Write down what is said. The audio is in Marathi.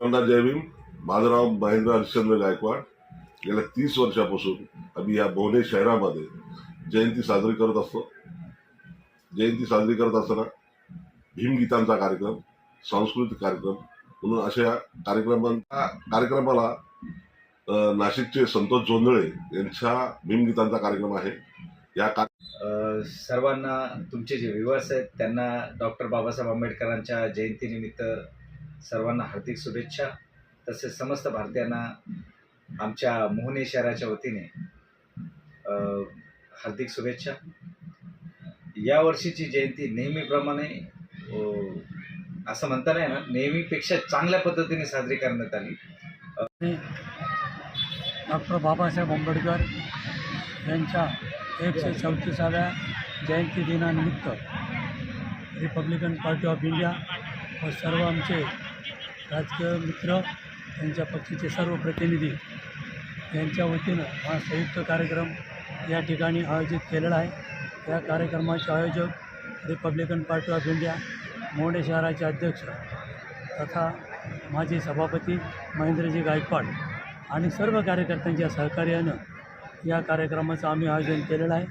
सर्वांना जय भीम. माझं नाव महेंद्र हरिश्चंद्र गायकवाड. गेल्या तीस वर्षापासून आम्ही या भोवने शहरामध्ये जयंती साजरी करत असतो. जयंती साजरी करत असताना भीमगीतांचा कार्यक्रम सांस्कृतिक कार्यक्रम म्हणून अशा कार्यक्रमांच्या कार्यक्रमाला नाशिकचे संतोष जोंधळे यांच्या भीमगीतांचा कार्यक्रम आहे. या का सर्वांना तुमचे जे व्ह्युअर्स आहेत त्यांना डॉक्टर बाबासाहेब आंबेडकरांच्या जयंतीनिमित्त सर्वांना हार्दिक शुभेच्छा. तसेच समस्त भारतीयांना आमच्या मोहने शहराच्या वतीने हार्दिक शुभेच्छा. यावर्षीची जयंती नेहमीप्रमाणे असं म्हणता नाही ना नेहमीपेक्षा चांगल्या पद्धतीने साजरी करण्यात आली. डॉक्टर बाबासाहेब आंबेडकर यांच्या एकशे चौतीसाव्या जयंती दिनानिमित्त रिपब्लिकन पार्टी ऑफ इंडिया व सर्व आमचे राजकीय मित्र यांच्या पक्षाचे सर्व प्रतिनिधी यांच्या वतीनं हा संयुक्त कार्यक्रम या ठिकाणी आयोजित केलेला आहे. या कार्यक्रमाचे आयोजक रिपब्लिकन पार्टी ऑफ इंडिया मोडे शहराचे अध्यक्ष तथा माजी सभापती महेंद्रजी गायकवाड आणि सर्व कार्यकर्त्यांच्या सहकार्यानं या कार्यक्रमाचं आम्ही आयोजन केलेलं आहे.